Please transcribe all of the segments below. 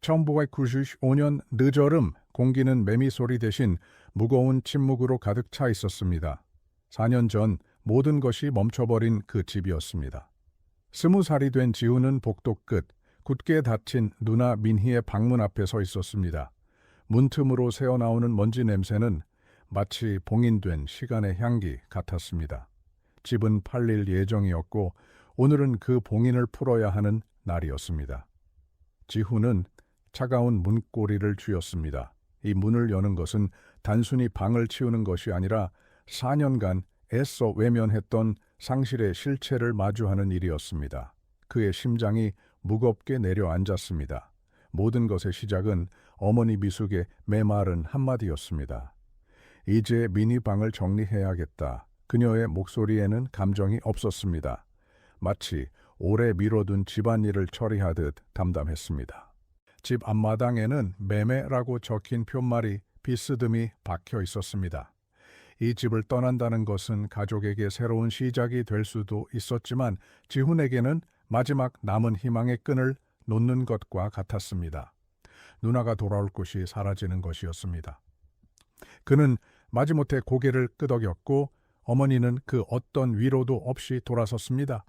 1995년 늦여름 공기는 매미 소리 대신 무거운 침묵으로 가득 차 있었습니다. 4년 전 모든 것이 멈춰버린 그 집이었습니다. 스무 살이 된 지우는 복도 끝 굳게 닫힌 누나 민희의 방문 앞에 서 있었습니다. 문틈으로 새어나오는 먼지 냄새는 마치 봉인된 시간의 향기 같았습니다. 집은 팔릴 예정이었고 오늘은 그 봉인을 풀어야 하는 날이었습니다. 지후는 차가운 문고리를 쥐었습니다. 이 문을 여는 것은 단순히 방을 치우는 것이 아니라 4년간 애써 외면했던 상실의 실체를 마주하는 일이었습니다. 그의 심장이 무겁게 내려앉았습니다. 모든 것의 시작은 어머니 미숙의 메마른 한마디였습니다. 이제 미니방을 정리해야겠다. 그녀의 목소리에는 감정이 없었습니다. 마치 오래 미뤄둔 집안일을 처리하듯 담담했습니다. 집 앞마당에는 매매라고 적힌 표말이 비스듬히 박혀 있었습니다. 이 집을 떠난다는 것은 가족에게 새로운 시작이 될 수도 있었지만 지훈에게는 마지막 남은 희망의 끈을 놓는 것과 같았습니다. 누나가 돌아올 곳이 사라지는 것이었습니다. 그는 마지못해 고개를 끄덕였고 어머니는 그 어떤 위로도 없이 돌아섰습니다.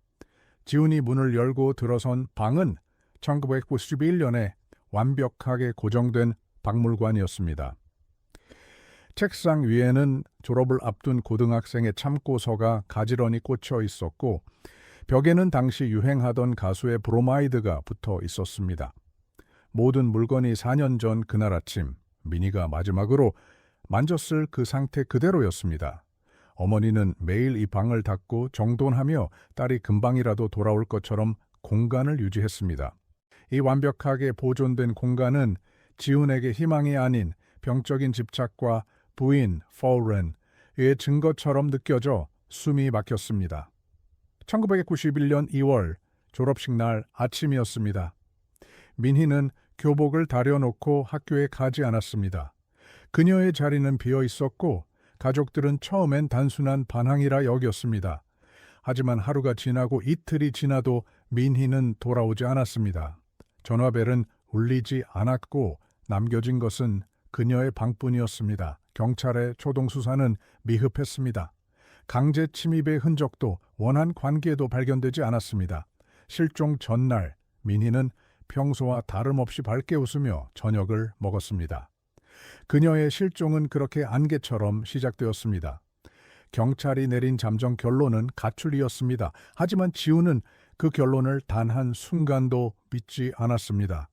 지훈이 문을 열고 들어선 방은 1991년에 완벽하게 고정된 박물관이었습니다. 책상 위에는 졸업을 앞둔 고등학생의 참고서가 가지런히 꽂혀 있었고 벽에는 당시 유행하던 가수의 브로마이드가 붙어 있었습니다. 모든 물건이 4년 전 그날 아침 미니가 마지막으로 만졌을 그 상태 그대로였습니다. 어머니는 매일 이 방을 닫고 정돈하며 딸이 금방이라도 돌아올 것처럼 공간을 유지했습니다. 이 완벽하게 보존된 공간은 지훈에게 희망이 아닌 병적인 집착과 부인 포렌의 증거처럼 느껴져 숨이 막혔습니다. 1991년 2월 졸업식 날 아침이었습니다. 민희는 교복을 다려놓고 학교에 가지 않았습니다. 그녀의 자리는 비어 있었고 가족들은 처음엔 단순한 반항이라 여겼습니다. 하지만 하루가 지나고 이틀이 지나도 민희는 돌아오지 않았습니다. 전화벨은 울리지 않았고 남겨진 것은 그녀의 방뿐이었습니다. 경찰의 초동 수사는 미흡했습니다. 강제 침입의 흔적도 원한 관계도 발견되지 않았습니다. 실종 전날 민희는 평소와 다름없이 밝게 웃으며 저녁을 먹었습니다. 그녀의 실종은 그렇게 안개처럼 시작되었습니다. 경찰이 내린 잠정 결론은 가출이었습니다. 하지만 지우는 그 결론을 단 한 순간도 믿지 않았습니다.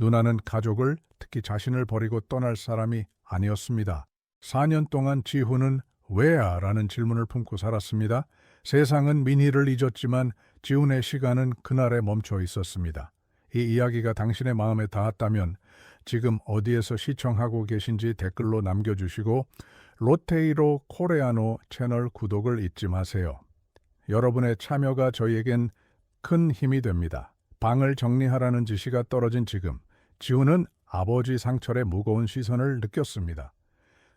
누나는 가족을 특히 자신을 버리고 떠날 사람이 아니었습니다. 4년 동안 지후는 왜야? 라는 질문을 품고 살았습니다. 세상은 민희를 잊었지만 지훈의 시간은 그날에 멈춰 있었습니다. 이 이야기가 당신의 마음에 닿았다면 지금 어디에서 시청하고 계신지 댓글로 남겨주시고 로테이로 코레아노 채널 구독을 잊지 마세요. 여러분의 참여가 저희에겐 큰 힘이 됩니다. 방을 정리하라는 지시가 떨어진 지금 지훈은 아버지 상철의 무거운 시선을 느꼈습니다.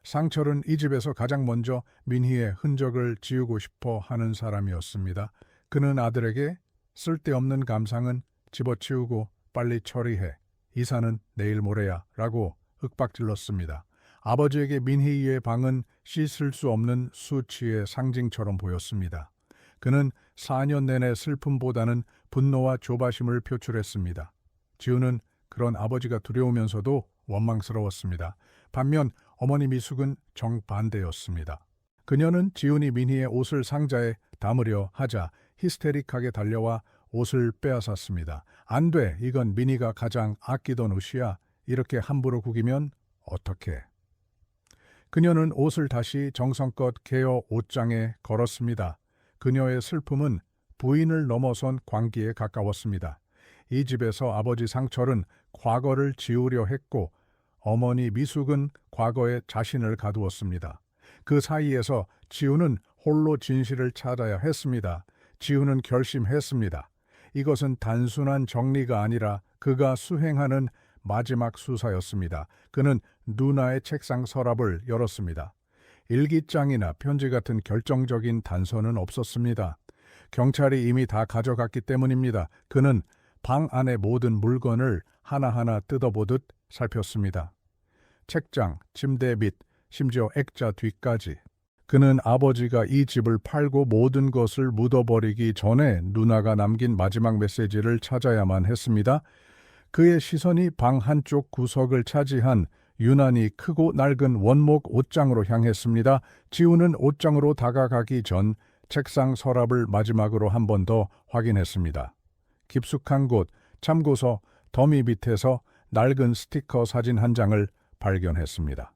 상철은 이 집에서 가장 먼저 민희의 흔적을 지우고 싶어 하는 사람이었습니다. 그는 아들에게 쓸데없는 감상은 집어치우고 빨리 처리해. 이사는 내일 모레야. 라고 윽박질렀습니다. 아버지에게 민희의 방은 씻을 수 없는 수치의 상징처럼 보였습니다. 그는 4년 내내 슬픔보다는 분노와 조바심을 표출했습니다. 지우는 그런 아버지가 두려우면서도 원망스러웠습니다. 반면 어머니 미숙은 정반대였습니다. 그녀는 지훈이 민희의 옷을 상자에 담으려 하자 히스테릭하게 달려와 옷을 빼앗았습니다. 안 돼, 이건 민희가 가장 아끼던 옷이야. 이렇게 함부로 구기면 어떻게? 그녀는 옷을 다시 정성껏 개어 옷장에 걸었습니다. 그녀의 슬픔은 부인을 넘어선 광기에 가까웠습니다. 이 집에서 아버지 상철은 과거를 지우려 했고 어머니 미숙은 과거에 자신을 가두었습니다. 그 사이에서 지우는 홀로 진실을 찾아야 했습니다. 지우는 결심했습니다. 이것은 단순한 정리가 아니라 그가 수행하는 마지막 수사였습니다. 그는 누나의 책상 서랍을 열었습니다. 일기장이나 편지 같은 결정적인 단서는 없었습니다. 경찰이 이미 다 가져갔기 때문입니다. 그는 방 안의 모든 물건을 하나하나 뜯어보듯 살폈습니다. 책장, 침대 밑, 심지어 액자 뒤까지. 그는 아버지가 이 집을 팔고 모든 것을 묻어버리기 전에 누나가 남긴 마지막 메시지를 찾아야만 했습니다. 그의 시선이 방 한쪽 구석을 차지한 유난히 크고 낡은 원목 옷장으로 향했습니다. 지우는 옷장으로 다가가기 전 책상 서랍을 마지막으로 한 번 더 확인했습니다. 깊숙한 곳, 참고서 더미 밑에서 낡은 스티커 사진 한 장을 발견했습니다.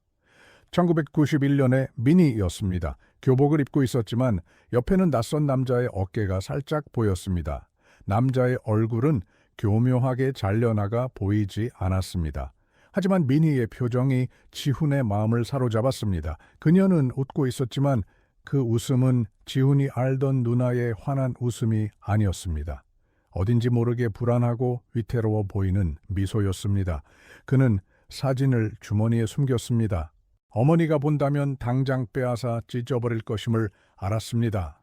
1991년의 미니였습니다. 교복을 입고 있었지만 옆에는 낯선 남자의 어깨가 살짝 보였습니다. 남자의 얼굴은 교묘하게 잘려나가 보이지 않았습니다. 하지만 미니의 표정이 지훈의 마음을 사로잡았습니다. 그녀는 웃고 있었지만 그 웃음은 지훈이 알던 누나의 환한 웃음이 아니었습니다. 어딘지 모르게 불안하고 위태로워 보이는 미소였습니다. 그는 사진을 주머니에 숨겼습니다. 어머니가 본다면 당장 빼앗아 찢어버릴 것임을 알았습니다.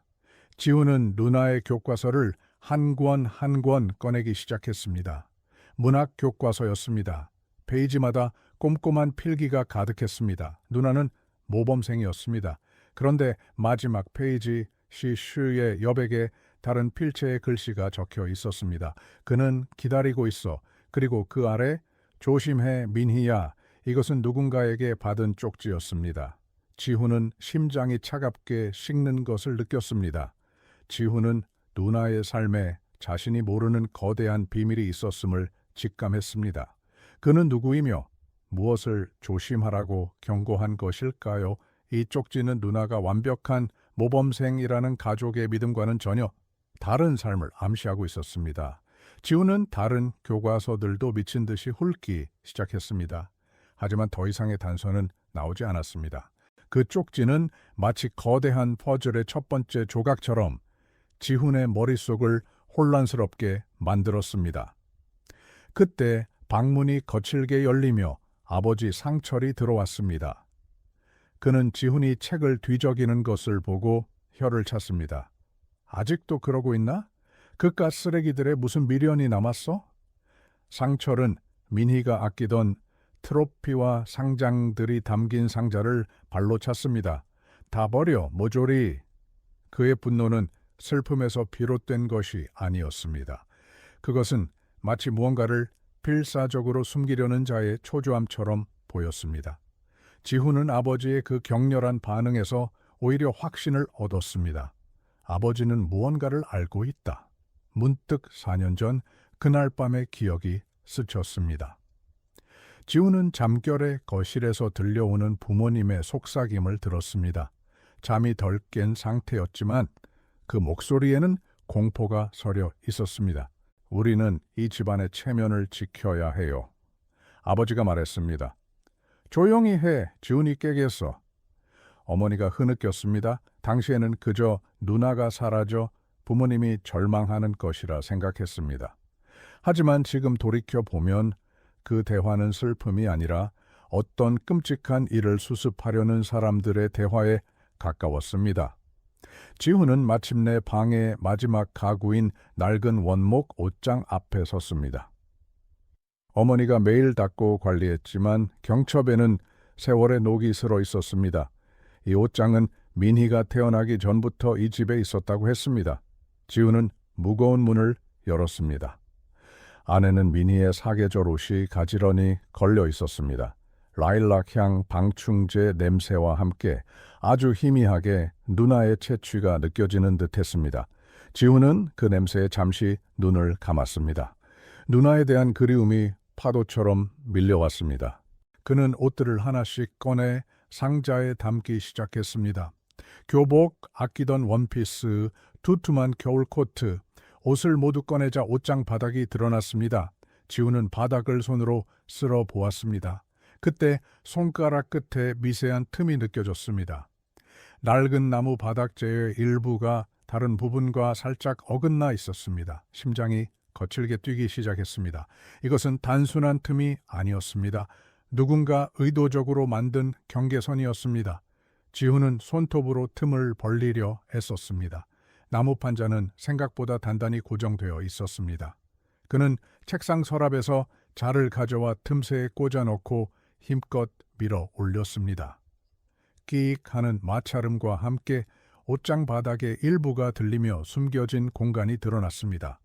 지훈은 누나의 교과서를 한 권 한 권 꺼내기 시작했습니다. 문학 교과서였습니다. 페이지마다 꼼꼼한 필기가 가득했습니다. 누나는 모범생이었습니다. 그런데 마지막 페이지 시슈의 여백에 다른 필체의 글씨가 적혀 있었습니다. 그는 기다리고 있어. 그리고 그 아래 조심해 민희야. 이것은 누군가에게 받은 쪽지였습니다. 지훈은 심장이 차갑게 식는 것을 느꼈습니다. 지훈은 누나의 삶에 자신이 모르는 거대한 비밀이 있었음을 직감했습니다. 그는 누구이며 무엇을 조심하라고 경고한 것일까요? 이 쪽지는 누나가 완벽한 모범생이라는 가족의 믿음과는 전혀 다른 삶을 암시하고 있었습니다. 지우는 다른 교과서들도 미친 듯이 훑기 시작했습니다. 하지만 더 이상의 단서는 나오지 않았습니다. 그 쪽지는 마치 거대한 퍼즐의 첫 번째 조각처럼 지훈의 머릿속을 혼란스럽게 만들었습니다. 그때 방문이 거칠게 열리며 아버지 상철이 들어왔습니다. 그는 지훈이 책을 뒤적이는 것을 보고 혀를 찼습니다. 아직도 그러고 있나? 그깟 쓰레기들에 무슨 미련이 남았어? 상철은 민희가 아끼던 트로피와 상장들이 담긴 상자를 발로 찼습니다. 다 버려, 모조리. 그의 분노는 슬픔에서 비롯된 것이 아니었습니다. 그것은 마치 무언가를 필사적으로 숨기려는 자의 초조함처럼 보였습니다. 지훈은 아버지의 그 격렬한 반응에서 오히려 확신을 얻었습니다. 아버지는 무언가를 알고 있다. 문득 4년 전 그날 밤의 기억이 스쳤습니다. 지훈은 잠결에 거실에서 들려오는 부모님의 속삭임을 들었습니다. 잠이 덜 깬 상태였지만 그 목소리에는 공포가 서려 있었습니다. 우리는 이 집안의 체면을 지켜야 해요. 아버지가 말했습니다. 조용히 해, 지훈이 깨겠어. 어머니가 흐느꼈습니다. 당시에는 그저 누나가 사라져 부모님이 절망하는 것이라 생각했습니다. 하지만 지금 돌이켜 보면 그 대화는 슬픔이 아니라 어떤 끔찍한 일을 수습하려는 사람들의 대화에 가까웠습니다. 지훈은 마침내 방의 마지막 가구인 낡은 원목 옷장 앞에 섰습니다. 어머니가 매일 닦고 관리했지만 경첩에는 세월의 녹이 슬어 있었습니다. 이 옷장은 민희가 태어나기 전부터 이 집에 있었다고 했습니다. 지훈은 무거운 문을 열었습니다. 안에는 민희의 사계절 옷이 가지런히 걸려 있었습니다. 라일락향 방충제 냄새와 함께 아주 희미하게 누나의 채취가 느껴지는 듯 했습니다. 지훈은 그 냄새에 잠시 눈을 감았습니다. 누나에 대한 그리움이 파도처럼 밀려왔습니다. 그는 옷들을 하나씩 꺼내 상자에 담기 시작했습니다. 교복, 아끼던 원피스, 두툼한 겨울 코트, 옷을 모두 꺼내자 옷장 바닥이 드러났습니다. 지우는 바닥을 손으로 쓸어 보았습니다. 그때 손가락 끝에 미세한 틈이 느껴졌습니다. 낡은 나무 바닥재의 일부가 다른 부분과 살짝 어긋나 있었습니다. 심장이 거칠게 뛰기 시작했습니다. 이것은 단순한 틈이 아니었습니다. 누군가 의도적으로 만든 경계선이었습니다. 지훈은 손톱으로 틈을 벌리려 애썼습니다. 나무 판자는 생각보다 단단히 고정되어 있었습니다. 그는 책상 서랍에서 자를 가져와 틈새에 꽂아 넣고 힘껏 밀어 올렸습니다. 끼익 하는 마찰음과 함께 옷장 바닥의 일부가 들리며 숨겨진 공간이 드러났습니다.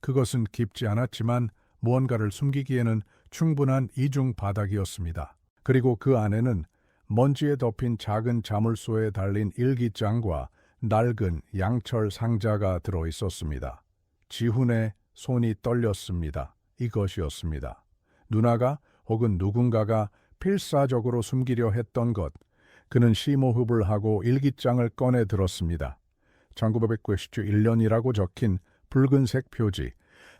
그것은 깊지 않았지만 무언가를 숨기기에는 충분한 이중 바닥이었습니다. 그리고 그 안에는 먼지에 덮인 작은 자물쇠에 달린 일기장과 낡은 양철 상자가 들어 있었습니다. 지훈의 손이 떨렸습니다. 이것이었습니다. 누나가 혹은 누군가가 필사적으로 숨기려 했던 것. 그는 심호흡을 하고 일기장을 꺼내 들었습니다. 1991년이라고 적힌 붉은색 표지.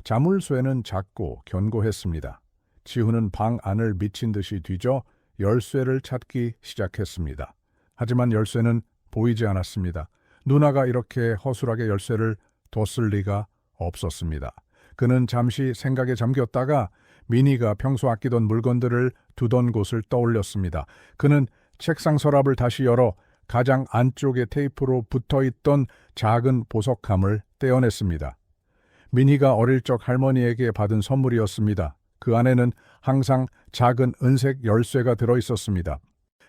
자물쇠는 작고 견고했습니다. 지훈은 방 안을 미친 듯이 뒤져 열쇠를 찾기 시작했습니다. 하지만 열쇠는 보이지 않았습니다. 누나가 이렇게 허술하게 열쇠를 뒀을 리가 없었습니다. 그는 잠시 생각에 잠겼다가 미니가 평소 아끼던 물건들을 두던 곳을 떠올렸습니다. 그는 책상 서랍을 다시 열어 가장 안쪽에 테이프로 붙어 있던 작은 보석함을 떼어냈습니다. 미니가 어릴 적 할머니에게 받은 선물이었습니다. 그 안에는 항상 작은 은색 열쇠가 들어 있었습니다.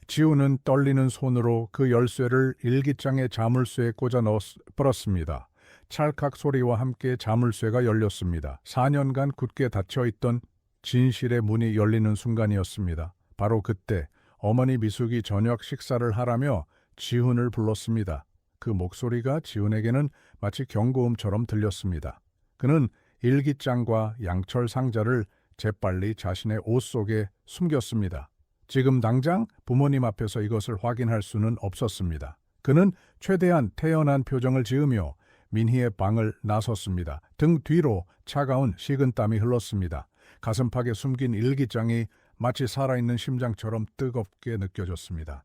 지우는 떨리는 손으로 그 열쇠를 일기장의 자물쇠에 꽂아 넣었, 풀었습니다. 찰칵 소리와 함께 자물쇠가 열렸습니다. 4년간 굳게 닫혀 있던 진실의 문이 열리는 순간이었습니다. 바로 그때 어머니 미숙이 저녁 식사를 하라며 지훈을 불렀습니다. 그 목소리가 지훈에게는 마치 경고음처럼 들렸습니다. 그는 일기장과 양철 상자를 재빨리 자신의 옷 속에 숨겼습니다. 지금 당장 부모님 앞에서 이것을 확인할 수는 없었습니다. 그는 최대한 태연한 표정을 지으며 민희의 방을 나섰습니다. 등 뒤로 차가운 식은땀이 흘렀습니다. 가슴팍에 숨긴 일기장이 마치 살아있는 심장처럼 뜨겁게 느껴졌습니다.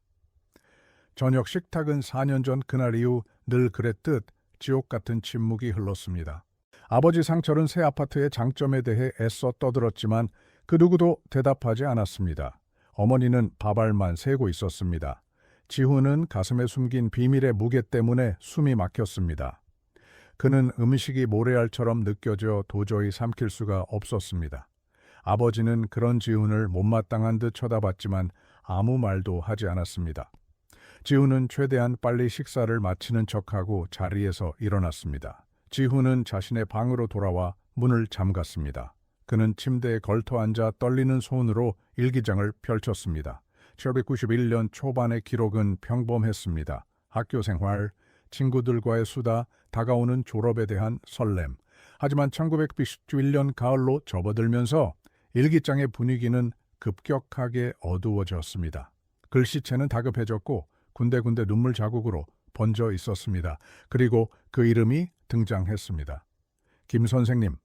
저녁 식탁은 4년 전 그날 이후 늘 그랬듯 지옥 같은 침묵이 흘렀습니다. 아버지 상철은 새 아파트의 장점에 대해 애써 떠들었지만 그 누구도 대답하지 않았습니다. 어머니는 밥알만 세고 있었습니다. 지훈은 가슴에 숨긴 비밀의 무게 때문에 숨이 막혔습니다. 그는 음식이 모래알처럼 느껴져 도저히 삼킬 수가 없었습니다. 아버지는 그런 지훈을 못마땅한 듯 쳐다봤지만 아무 말도 하지 않았습니다. 지훈은 최대한 빨리 식사를 마치는 척하고 자리에서 일어났습니다. 지훈은 자신의 방으로 돌아와 문을 잠갔습니다. 그는 침대에 걸터 앉아 떨리는 손으로 일기장을 펼쳤습니다. 1991년 초반의 기록은 평범했습니다. 학교 생활, 친구들과의 수다, 다가오는 졸업에 대한 설렘. 하지만 1991년 가을로 접어들면서 일기장의 분위기는 급격하게 어두워졌습니다. 글씨체는 다급해졌고 군데군데 눈물 자국으로 번져 있었습니다. 그리고 그 이름이 등장했습니다. 김 선생님.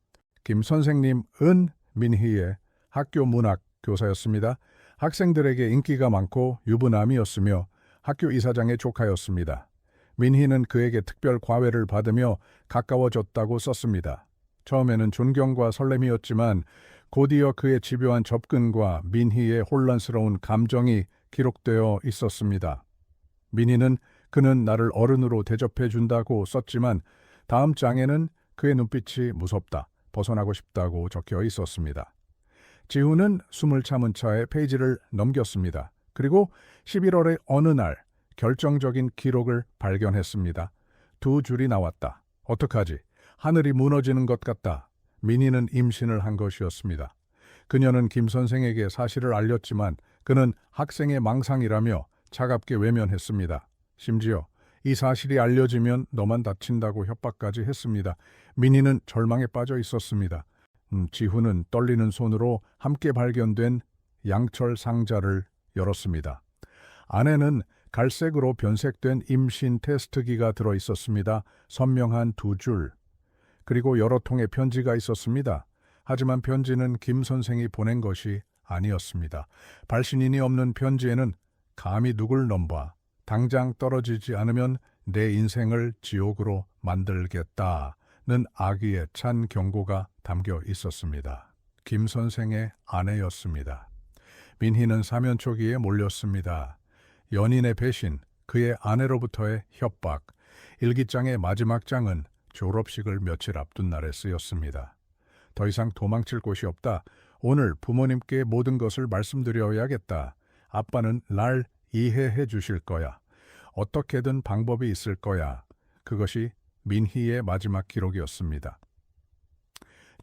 김 선생님은 민희의 학교 문학 교사였습니다. 학생들에게 인기가 많고 유부남이었으며 학교 이사장의 조카였습니다. 민희는 그에게 특별 과외를 받으며 가까워졌다고 썼습니다. 처음에는 존경과 설렘이었지만 곧이어 그의 집요한 접근과 민희의 혼란스러운 감정이 기록되어 있었습니다. 민희는 그는 나를 어른으로 대접해 준다고 썼지만 다음 장에는 그의 눈빛이 무섭다, 벗어나고 싶다고 적혀 있었습니다. 지훈은 숨을 참은 차에 페이지를 넘겼습니다. 그리고 11월의 어느 날 결정적인 기록을 발견했습니다. 두 줄이 나왔다. 어떡하지? 하늘이 무너지는 것 같다. 민희는 임신을 한 것이었습니다. 그녀는 김 선생에게 사실을 알렸지만 그는 학생의 망상이라며 차갑게 외면했습니다. 심지어 이 사실이 알려지면 너만 다친다고 협박까지 했습니다. 민희는 절망에 빠져 있었습니다. 음, 지훈은 떨리는 손으로 함께 발견된 양철 상자를 열었습니다. 안에는 갈색으로 변색된 임신 테스트기가 들어 있었습니다. 선명한 두 줄. 그리고 여러 통의 편지가 있었습니다. 하지만 편지는 김 선생이 보낸 것이 아니었습니다. 발신인이 없는 편지에는 감히 누굴 넘봐 당장 떨어지지 않으면 내 인생을 지옥으로 만들겠다는 악의에 찬 경고가 담겨 있었습니다. 김 선생의 아내였습니다. 민희는 사면 초기에 몰렸습니다. 연인의 배신, 그의 아내로부터의 협박, 일기장의 마지막 장은 졸업식을 며칠 앞둔 날에 쓰였습니다. 더 이상 도망칠 곳이 없다. 오늘 부모님께 모든 것을 말씀드려야겠다. 아빠는 날 이해해 주실 거야. 어떻게든 방법이 있을 거야. 그것이 민희의 마지막 기록이었습니다.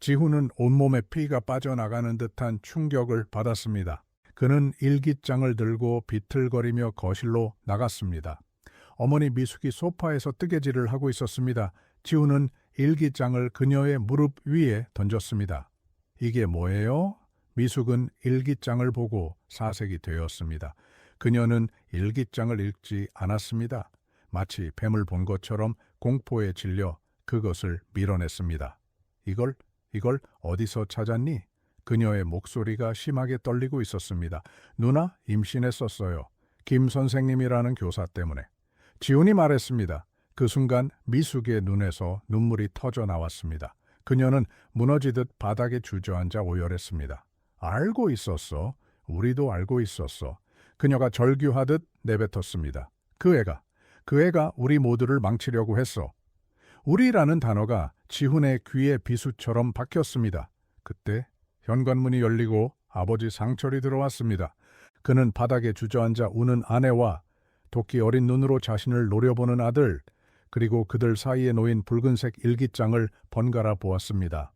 지훈은 온몸에 피가 빠져나가는 듯한 충격을 받았습니다. 그는 일기장을 들고 비틀거리며 거실로 나갔습니다. 어머니 미숙이 소파에서 뜨개질을 하고 있었습니다. 지훈은 일기장을 그녀의 무릎 위에 던졌습니다. 이게 뭐예요? 미숙은 일기장을 보고 사색이 되었습니다. 그녀는 일기장을 읽지 않았습니다. 마치 뱀을 본 것처럼 공포에 질려 그것을 밀어냈습니다. 이걸, 이걸 어디서 찾았니? 그녀의 목소리가 심하게 떨리고 있었습니다. 누나 임신했었어요. 김 선생님이라는 교사 때문에. 지훈이 말했습니다. 그 순간 미숙의 눈에서 눈물이 터져 나왔습니다. 그녀는 무너지듯 바닥에 주저앉아 오열했습니다. 알고 있었어. 우리도 알고 있었어. 그녀가 절규하듯 내뱉었습니다. 그 애가, 그 애가 우리 모두를 망치려고 했어. 우리라는 단어가 지훈의 귀에 비수처럼 박혔습니다. 그때 현관문이 열리고 아버지 상철이 들어왔습니다. 그는 바닥에 주저앉아 우는 아내와 도끼 어린 눈으로 자신을 노려보는 아들, 그리고 그들 사이에 놓인 붉은색 일기장을 번갈아 보았습니다.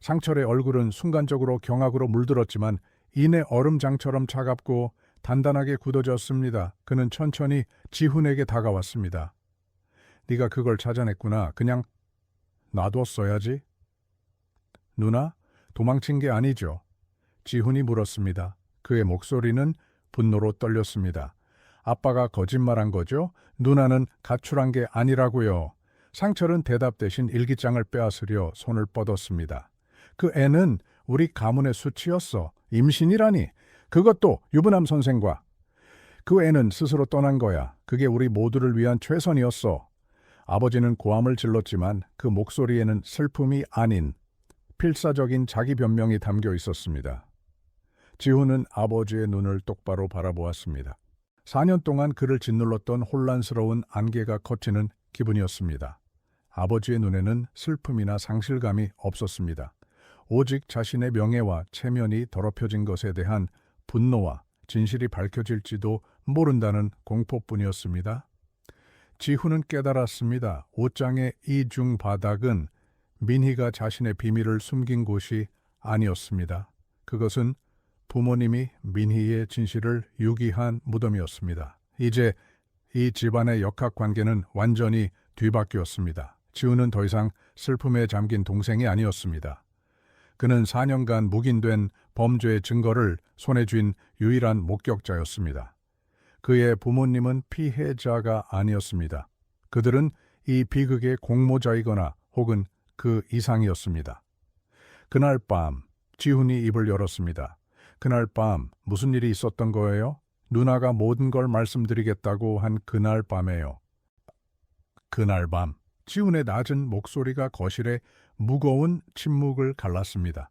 상철의 얼굴은 순간적으로 경악으로 물들었지만 이내 얼음장처럼 차갑고 단단하게 굳어졌습니다. 그는 천천히 지훈에게 다가왔습니다. 네가 그걸 찾아냈구나. 그냥 놔뒀어야지. 누나, 도망친 게 아니죠. 지훈이 물었습니다. 그의 목소리는 분노로 떨렸습니다. 아빠가 거짓말한 거죠? 누나는 가출한 게 아니라고요. 상철은 대답 대신 일기장을 빼앗으려 손을 뻗었습니다. 그 애는 우리 가문의 수치였어. 임신이라니. 그것도 유부남 선생과. 그 애는 스스로 떠난 거야. 그게 우리 모두를 위한 최선이었어. 아버지는 고함을 질렀지만 그 목소리에는 슬픔이 아닌 필사적인 자기 변명이 담겨 있었습니다. 지훈은 아버지의 눈을 똑바로 바라보았습니다. 4년 동안 그를 짓눌렀던 혼란스러운 안개가 걷히는 기분이었습니다. 아버지의 눈에는 슬픔이나 상실감이 없었습니다. 오직 자신의 명예와 체면이 더럽혀진 것에 대한 분노와 진실이 밝혀질지도 모른다는 공포뿐이었습니다. 지훈은 깨달았습니다. 옷장의 이중 바닥은 민희가 자신의 비밀을 숨긴 곳이 아니었습니다. 그것은 부모님이 민희의 진실을 유기한 무덤이었습니다. 이제 이 집안의 역학 관계는 완전히 뒤바뀌었습니다. 지우는 더 이상 슬픔에 잠긴 동생이 아니었습니다. 그는 4년간 묵인된 범죄의 증거를 손에 쥔 유일한 목격자였습니다. 그의 부모님은 피해자가 아니었습니다. 그들은 이 비극의 공모자이거나 혹은 그 이상이었습니다. 그날 밤 지훈이 입을 열었습니다. 그날 밤 무슨 일이 있었던 거예요? 누나가 모든 걸 말씀드리겠다고 한 그날 밤에요. 그날 밤 지훈의 낮은 목소리가 거실에 무거운 침묵을 갈랐습니다.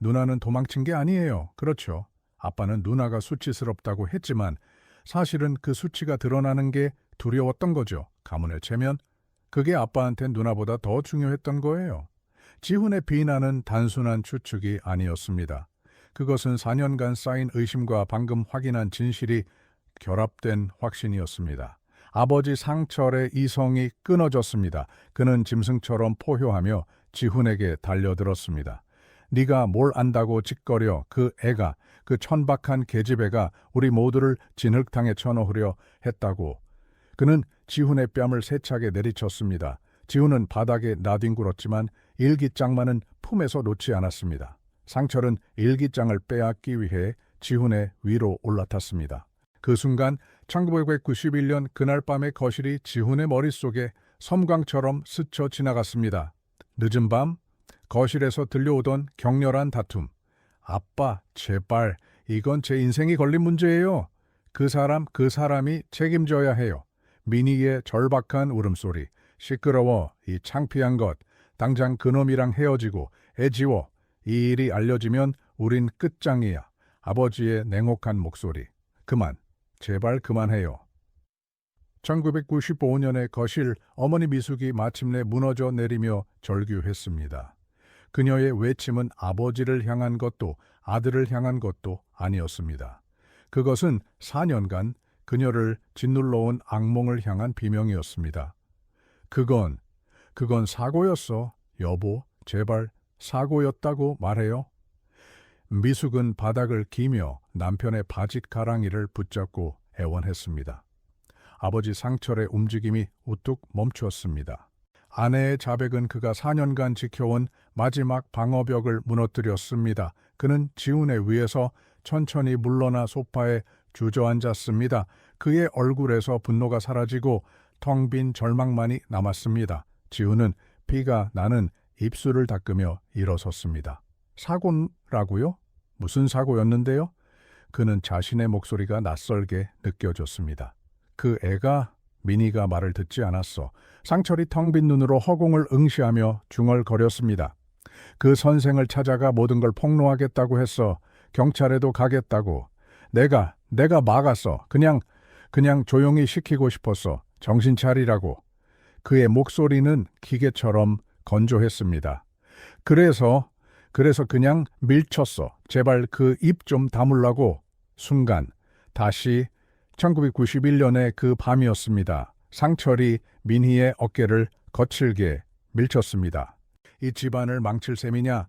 누나는 도망친 게 아니에요. 그렇죠. 아빠는 누나가 수치스럽다고 했지만 사실은 그 수치가 드러나는 게 두려웠던 거죠. 가문의 체면. 그게 아빠한텐 누나보다 더 중요했던 거예요. 지훈의 비난은 단순한 추측이 아니었습니다. 그것은 4년간 쌓인 의심과 방금 확인한 진실이 결합된 확신이었습니다. 아버지 상철의 이성이 끊어졌습니다. 그는 짐승처럼 포효하며 지훈에게 달려들었습니다. 네가 뭘 안다고 짓거려 그 애가 그 천박한 계집애가 우리 모두를 진흙탕에 쳐넣으려 했다고. 그는 지훈의 뺨을 세차게 내리쳤습니다. 지훈은 바닥에 나뒹굴었지만 일기장만은 품에서 놓지 않았습니다. 상철은 일기장을 빼앗기 위해 지훈의 위로 올라탔습니다. 그 순간 1991년 그날 밤의 거실이 지훈의 머릿속에 섬광처럼 스쳐 지나갔습니다. 늦은 밤 거실에서 들려오던 격렬한 다툼. 아빠, 제발, 이건 제 인생이 걸린 문제예요. 그 사람, 그 사람이 책임져야 해요. 미니의 절박한 울음소리. 시끄러워, 이 창피한 것. 당장 그놈이랑 헤어지고 애 지워. 이 일이 알려지면 우린 끝장이야. 아버지의 냉혹한 목소리. 그만. 제발 그만해요. 1995년의 거실 어머니 미숙이 마침내 무너져 내리며 절규했습니다. 그녀의 외침은 아버지를 향한 것도 아들을 향한 것도 아니었습니다. 그것은 4년간 그녀를 짓눌러온 악몽을 향한 비명이었습니다. 그건, 그건 사고였어. 여보, 제발 사고였다고 말해요. 미숙은 바닥을 기며 남편의 바짓 가랑이를 붙잡고 애원했습니다. 아버지 상철의 움직임이 우뚝 멈추었습니다. 아내의 자백은 그가 4년간 지켜온 마지막 방어벽을 무너뜨렸습니다. 그는 지훈의 위에서 천천히 물러나 소파에 주저앉았습니다. 그의 얼굴에서 분노가 사라지고 텅 빈 절망만이 남았습니다. 지훈은 피가 나는 입술을 닦으며 일어섰습니다. 사고라고요? 무슨 사고였는데요? 그는 자신의 목소리가 낯설게 느껴졌습니다. 그 애가 미니가 말을 듣지 않았어. 상철이 텅 빈 눈으로 허공을 응시하며 중얼거렸습니다. 그 선생을 찾아가 모든 걸 폭로하겠다고 했어. 경찰에도 가겠다고. 내가, 내가 막았어. 그냥, 그냥 조용히 시키고 싶었어. 정신 차리라고. 그의 목소리는 기계처럼 건조했습니다. 그래서, 그래서 그냥 밀쳤어. 제발 그 입 좀 다물라고. 순간, 다시 1991년의 그 밤이었습니다. 상철이 민희의 어깨를 거칠게 밀쳤습니다. 이 집안을 망칠 셈이냐?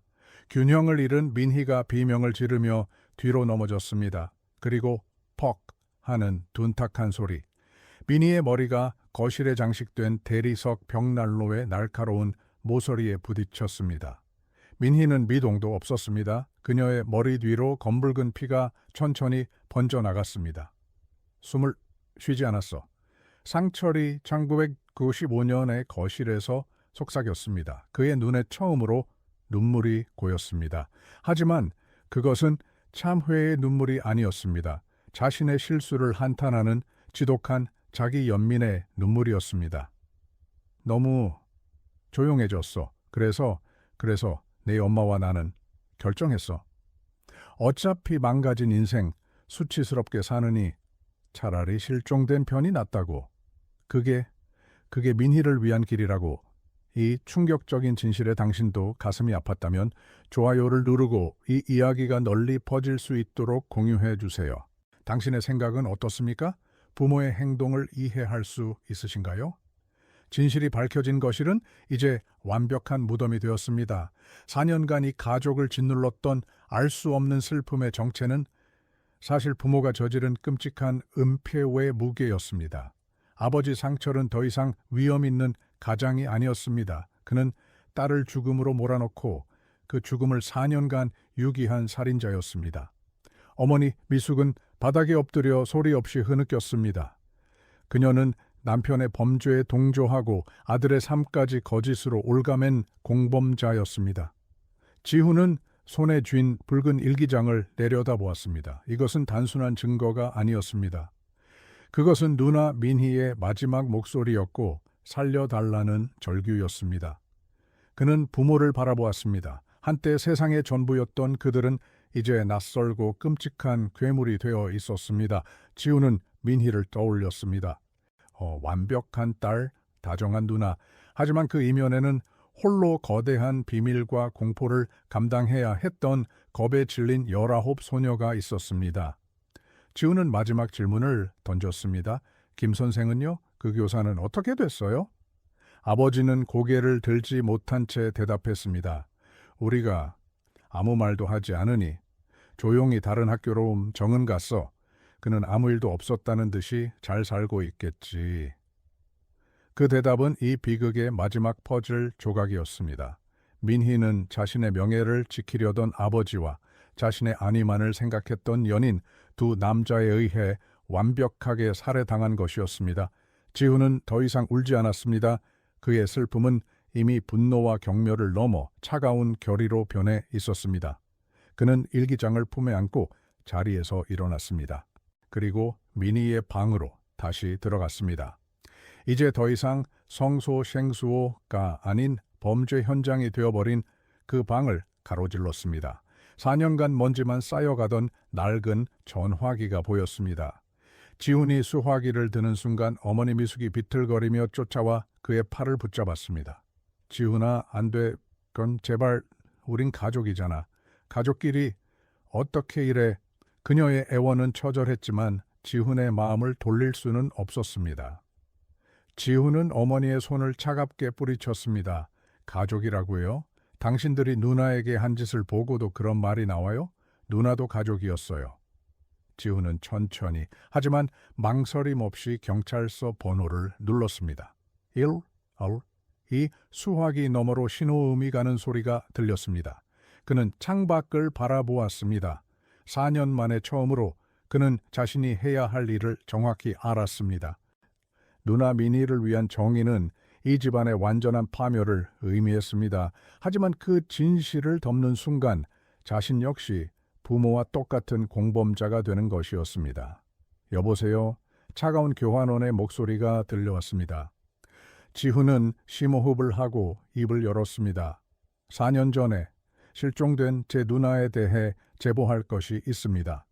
균형을 잃은 민희가 비명을 지르며 뒤로 넘어졌습니다. 그리고 퍽 하는 둔탁한 소리. 민희의 머리가 거실에 장식된 대리석 벽난로의 날카로운 모서리에 부딪혔습니다. 민희는 미동도 없었습니다. 그녀의 머리 뒤로 검붉은 피가 천천히 번져나갔습니다. 숨을 쉬지 않았어. 상철이 1995년의 거실에서 속삭였습니다. 그의 눈에 처음으로 눈물이 고였습니다. 하지만 그것은 참회의 눈물이 아니었습니다. 자신의 실수를 한탄하는 지독한 자기 연민의 눈물이었습니다. 너무 조용해졌어. 그래서, 그래서 내 엄마와 나는 결정했어. 어차피 망가진 인생 수치스럽게 사느니 차라리 실종된 편이 낫다고. 그게, 그게 민희를 위한 길이라고. 이 충격적인 진실에 당신도 가슴이 아팠다면 좋아요를 누르고 이 이야기가 널리 퍼질 수 있도록 공유해 주세요. 당신의 생각은 어떻습니까? 부모의 행동을 이해할 수 있으신가요? 진실이 밝혀진 거실은 이제 완벽한 무덤이 되었습니다. 4년간 이 가족을 짓눌렀던 알 수 없는 슬픔의 정체는 사실 부모가 저지른 끔찍한 은폐의 무게였습니다. 아버지 상철은 더 이상 위험 있는 가장이 아니었습니다. 그는 딸을 죽음으로 몰아넣고 그 죽음을 4년간 유기한 살인자였습니다. 어머니 미숙은 바닥에 엎드려 소리 없이 흐느꼈습니다. 그녀는 남편의 범죄에 동조하고 아들의 삶까지 거짓으로 올가맨 공범자였습니다. 지훈은 손에 쥔 붉은 일기장을 내려다보았습니다. 이것은 단순한 증거가 아니었습니다. 그것은 누나 민희의 마지막 목소리였고 살려달라는 절규였습니다. 그는 부모를 바라보았습니다. 한때 세상의 전부였던 그들은 이제 낯설고 끔찍한 괴물이 되어 있었습니다. 지우는 민희를 떠올렸습니다. 어, 완벽한 딸, 다정한 누나. 하지만 그 이면에는 홀로 거대한 비밀과 공포를 감당해야 했던 겁에 질린 열아홉 소녀가 있었습니다. 지우는 마지막 질문을 던졌습니다. 김 선생은요? 그 교사는 어떻게 됐어요? 아버지는 고개를 들지 못한 채 대답했습니다. 우리가 아무 말도 하지 않으니 조용히 다른 학교로 정은 갔어. 그는 아무 일도 없었다는 듯이 잘 살고 있겠지. 그 대답은 이 비극의 마지막 퍼즐 조각이었습니다. 민희는 자신의 명예를 지키려던 아버지와 자신의 안위만을 생각했던 연인 두 남자에 의해 완벽하게 살해당한 것이었습니다. 지훈은 더 이상 울지 않았습니다. 그의 슬픔은 이미 분노와 경멸을 넘어 차가운 결의로 변해 있었습니다. 그는 일기장을 품에 안고 자리에서 일어났습니다. 그리고 미니의 방으로 다시 들어갔습니다. 이제 더 이상 성소생수호가 아닌 범죄 현장이 되어버린 그 방을 가로질렀습니다. 4년간 먼지만 쌓여가던 낡은 전화기가 보였습니다. 지훈이 수화기를 드는 순간 어머니 미숙이 비틀거리며 쫓아와 그의 팔을 붙잡았습니다. 지훈아, 안 돼. 그건 제발 우린 가족이잖아. 가족끼리 어떻게 이래 그녀의 애원은 처절했지만 지훈의 마음을 돌릴 수는 없었습니다. 지훈은 어머니의 손을 차갑게 뿌리쳤습니다. 가족이라고요? 당신들이 누나에게 한 짓을 보고도 그런 말이 나와요? 누나도 가족이었어요. 지훈은 천천히 하지만 망설임 없이 경찰서 번호를 눌렀습니다. 1, 2, 이 수화기 너머로 신호음이 가는 소리가 들렸습니다. 그는 창밖을 바라보았습니다. 4년 만에 처음으로 그는 자신이 해야 할 일을 정확히 알았습니다. 누나 미니를 위한 정의는 이 집안의 완전한 파멸을 의미했습니다. 하지만 그 진실을 덮는 순간 자신 역시 부모와 똑같은 공범자가 되는 것이었습니다. 여보세요? 차가운 교환원의 목소리가 들려왔습니다. 지훈은 심호흡을 하고 입을 열었습니다. 4년 전에 실종된 제 누나에 대해 제보할 것이 있습니다.